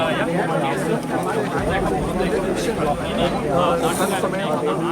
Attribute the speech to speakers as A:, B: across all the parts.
A: 啊，也可能是，啊，再可能那个什么，明年啊，
B: 南站那边。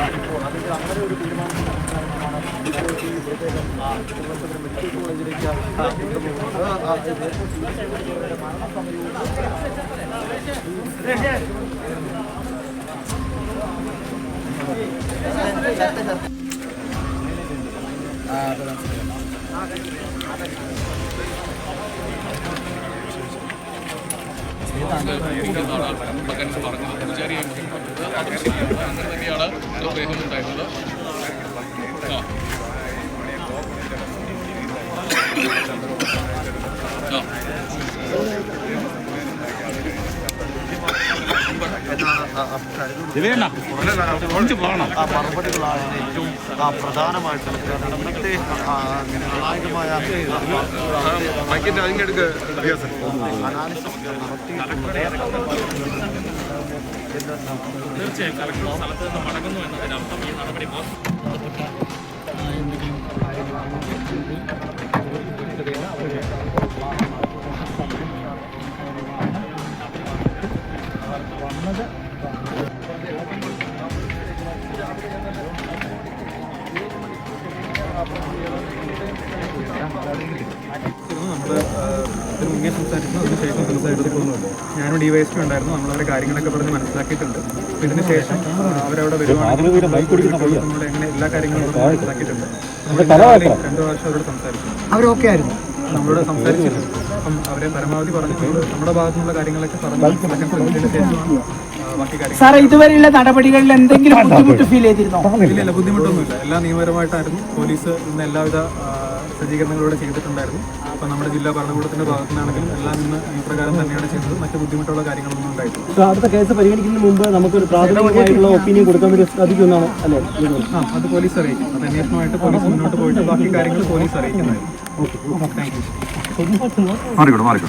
A: അങ്ങനെ ഒരു തീരുമാനം മെഡിക്കൽ കോളേജിലേക്ക് കൊണ്ടുപോകുന്നത്. ആ, ഇത്
C: പറഞ്ഞത് ചെറിയ അതും ശരിയാണ് അങ്ങനെ തന്നെയാണ് അദ്ദേഹം ഉണ്ടായിരുന്നത് ആ
B: മറുപടികളാണ് ഏറ്റവും പ്രധാനമായിട്ടുള്ള ഇന്നത്തെ നിർണായകമായ അനാലിസിസ് നടത്തിയിട്ടുള്ളത്
C: തീർച്ചയായും കലക്ടർ സ്ഥലത്ത് നിന്ന് മടങ്ങുന്നു എന്നതിനർത്ഥം ഈ നടപടി മോശം
D: നമ്മൾ ഇതിന് മുന്നേ സംസാരിച്ചു അതിന് ശേഷം സംസാരിച്ചിട്ടൊന്നുമില്ല ഞാനും ഡിവൈഎസ്പി ഉണ്ടായിരുന്നു. നമ്മളവരെ കാര്യങ്ങളൊക്കെ പറഞ്ഞ് മനസ്സിലാക്കിയിട്ടുണ്ട്. അപ്പോൾ ഇതിന് ശേഷം അവരവിടെ വരുവാണെങ്കിൽ നമ്മളോട് എങ്ങനെ എല്ലാ കാര്യങ്ങളും മനസ്സിലാക്കിയിട്ടുണ്ട്. നമ്മൾ രണ്ട് വർഷം അവരോട് സംസാരിച്ചു.
E: അവരൊക്കെ ആയിരുന്നു.
D: നമ്മളോട് സംസാരിച്ചിരുന്നു. അപ്പം അവരെ പരമാവധി പറഞ്ഞിട്ടുണ്ട്. നമ്മുടെ ഭാഗത്തുനിന്നുള്ള കാര്യങ്ങളൊക്കെ പറഞ്ഞു ശേഷമാണ്
E: സാറേ ഇതുവരെയുള്ള നടപടികളിൽ എന്തെങ്കിലും ബുദ്ധിമുട്ട് ഫീൽ ചെയ്തിരുന്നോ?
D: ഇല്ല ബുദ്ധിമുട്ടൊന്നുമില്ല. എല്ലാം നിയമപരമായിട്ടായിരുന്നു. പോലീസ് ഇന്ന് എല്ലാവിധ സജ്ജീകരണങ്ങളോടെ ചെയ്തിട്ടുണ്ടായിരുന്നു. അപ്പോൾ നമ്മുടെ ജില്ലാ ഭരണകൂടത്തിന്റെ ഭാഗത്തു നിന്നാണെങ്കിലും എല്ലാം ഇന്ന് ഈ പ്രകാരം തന്നെയാണ് ചെയ്തത്. മറ്റ് ബുദ്ധിമുട്ടുള്ള കാര്യങ്ങളൊന്നും ഉണ്ടായിട്ടില്ല.
F: അടുത്ത കേസ് പരിഗണിക്കുന്നതിന് മുമ്പ് നമുക്കൊരു പ്രാഥമികമായിട്ടുള്ള ഒപ്പീനിയൻ കൊടുക്കാൻ വേണ്ടി സാധിക്കുമെന്നാണ് അല്ലേ?
D: ആ അത് പോലീസ് അറിയിക്കും. അത് അന്വേഷണമായിട്ട് പോലീസ് മുന്നോട്ട് പോയിട്ട് ബാക്കി കാര്യങ്ങൾ പോലീസ് അറിയിക്കുന്നതായിരുന്നു ഓക്കെ താങ്ക് യു
B: മാറിക്കോട്ടെ മാറിക്കോട്ടെ.